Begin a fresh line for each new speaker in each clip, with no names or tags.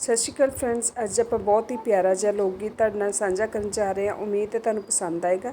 ਸਤਿ ਸ਼੍ਰੀ ਅਕਾਲ ਫਰੈਂਡਸ ਅੱਜ ਆਪਾਂ ਬਹੁਤ ਹੀ ਪਿਆਰਾ ਜਿਹਾ ਲੋਕ ਗੀਤ ਤੁਹਾਡੇ ਨਾਲ ਸਾਂਝਾ ਕਰਨ ਜਾ ਰਹੇ ਹਾਂ। ਉਮੀਦ ਹੈ ਤੁਹਾਨੂੰ ਪਸੰਦ ਆਏਗਾ।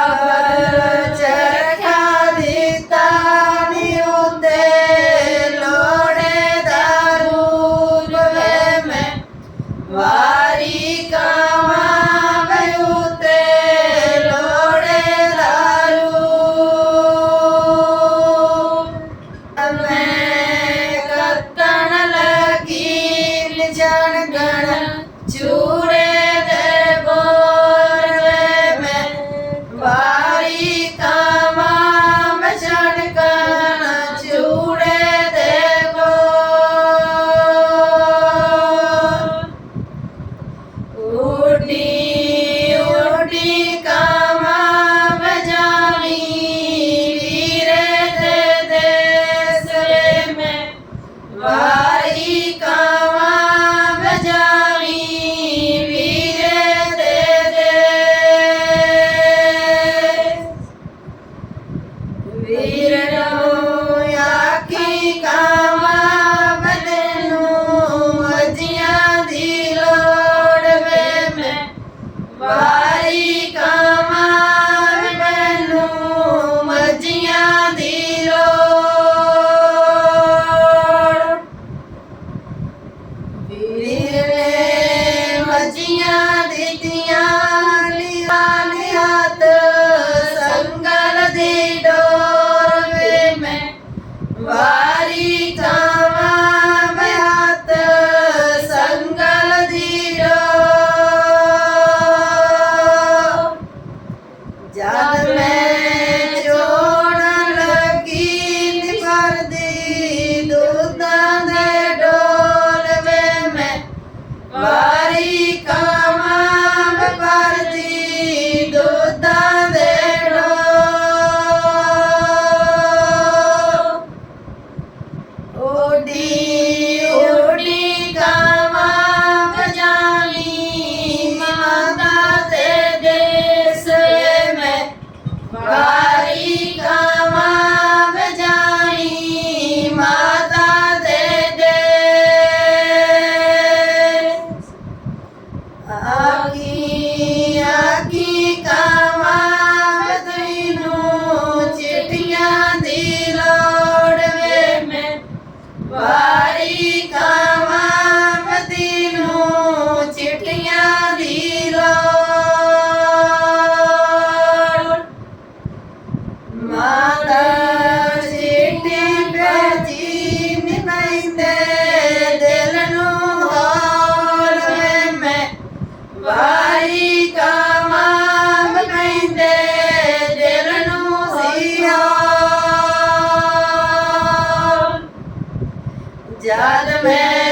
Bye. 拜 ਦੀ ਆਖੀ ਕਾਮਾਤ ਨੂੰ ਚਿੱਠੀਆਂ ਦੀ ਲੋੜ ਵੇ ਮੈਂ याद में